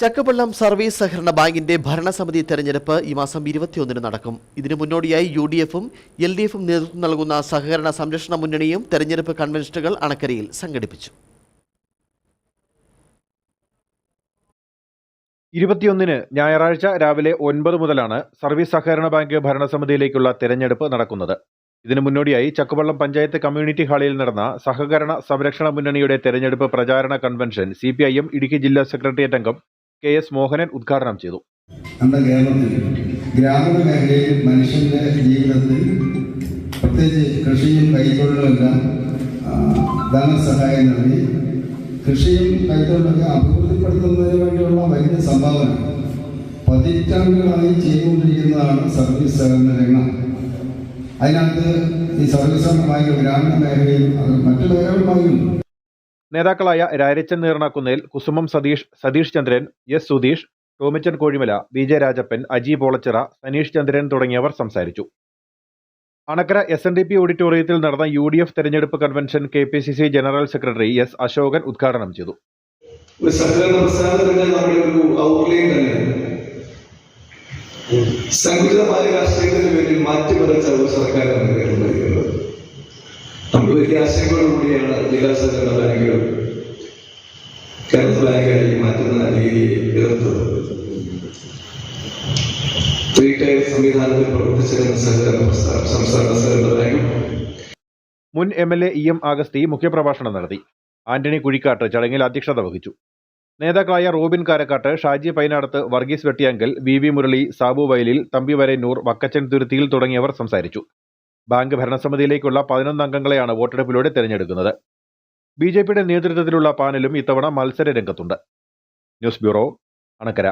ചക്കപ്പള്ളം service സഹകരണ ബാങ്കിന്റെ ഭരണസമിതി തെരഞ്ഞെടുപ്പ് ഈ മാസം ഇരുപത്തിയൊന്നിന് നടക്കും. ഇതിനു മുന്നോടിയായി യു ഡി എഫും എൽ ഡി എഫും നേതൃത്വം നൽകുന്ന സഹകരണ സംരക്ഷണ മുന്നണിയും തെരഞ്ഞെടുപ്പ് കൺവെൻഷനുകൾ അണക്കരയിൽ സംഘടിപ്പിച്ചു. ഇരുപത്തിയൊന്നിന് ഞായറാഴ്ച രാവിലെ ഒൻപത് മുതലാണ് സർവീസ് സഹകരണ ബാങ്ക് ഭരണസമിതിയിലേക്കുള്ള തെരഞ്ഞെടുപ്പ് നടക്കുന്നത്. ഇതിനു മുന്നോടിയായി ചക്കുവള്ളം പഞ്ചായത്ത് കമ്മ്യൂണിറ്റി ഹാളിൽ നടന്ന സഹകരണ സംരക്ഷണ മുന്നണിയുടെ തെരഞ്ഞെടുപ്പ് പ്രചാരണ കൺവെൻഷൻ സി ഇടുക്കി ജില്ലാ സെക്രട്ടേറിയറ്റ് അംഗം കെ എസ് മോഹനൻ ഉദ്ഘാടനം ചെയ്തു. മനുഷ്യന്റെ ജീവിതത്തിൽ പ്രത്യേകിച്ച് കൃഷിയും കൈത്തൊഴിലുമെല്ലാം ധനസഹായം നൽകി. കൃഷിയും കൈത്തൊഴിലൊക്കെ അഭിവൃദ്ധിപ്പെടുത്തുന്നതിന് വേണ്ടിയുള്ള വലിയ സംഭാവന. പതിറ്റാണ്ടുകളായി ചെയ്തുകൊണ്ടിരിക്കുന്നതാണ് സർവീസ് സഹകരണ രംഗം. അതിനകത്ത് ഈ സർവീസ് സഹകരണ ഗ്രാമീണ മേഖലയിൽ അത് മറ്റു മേഖലകളുമായും നേതാക്കളായ Rarachan Neernakkunnel Kusumam Satheesh Satheesh Chandran S Sudheesh Tomichan Kozhimala B J Rajappan Aji Polachira Saneesh Chandran തുടങ്ങിയവർ സംസാരിച്ചു. Anakkara S N D P ഓഡിറ്റോറിയത്തിൽ നടന്ന യു ഡി എഫ് തെരഞ്ഞെടുപ്പ് convention K P C C general secretary S Ashokan ഉദ്ഘാടനം ചെയ്തു. ഒരു സഹകരണ പ്രസ്ഥാനത്തിന്റെ നമ്മുടെ ഒരു ഔട്ട്ലൈൻ തന്നെ. സങ്കുചിതമായ രാഷ്ട്രീയത്തിന് വേണ്ടി മാറ്റിമറിച്ച ഒരു നമ്മൾ വലിയ ആശങ്കയോടുകൂടിയാണ് ജില്ലാ സഹകരണ ബാങ്കുകൾ കേരള ബാങ്കായി മാറ്റുന്ന രീതിയെ എതിർത്തത്. സംവിധാനത്തിൽ പ്രവർത്തിച്ചിരുന്ന സഹകരണ സംസ്ഥാന സഹകരണ ബാങ്കും മുൻ M L A E M Augusthy മുഖ്യപ്രഭാഷണം നടത്തി. ആന്റണി കുഴിക്കാട്ട് ചടങ്ങിൽ അധ്യക്ഷത വഹിച്ചു. നേതാക്കളായ റോബിൻ കാരക്കാട്ട് ഷാജി പൈനാടത്ത് വർഗീസ് വെട്ടിയാങ്കൽ വി വി മുരളി സാബു വയലിൽ തമ്പി വരന്നൂർ വക്കച്ചൻ തുരുത്തിയിൽ തുടങ്ങിയവർ സംസാരിച്ചു. ബാങ്ക് ഭരണസമിതിയിലേക്കുള്ള പതിനൊന്ന് അംഗങ്ങളെയാണ് വോട്ടെടുപ്പിലൂടെ തെരഞ്ഞെടുക്കുന്നത്. ബി നേതൃത്വത്തിലുള്ള പാനലും ഇത്തവണ മത്സര രംഗത്തുണ്ട്. News bureau Anakkara.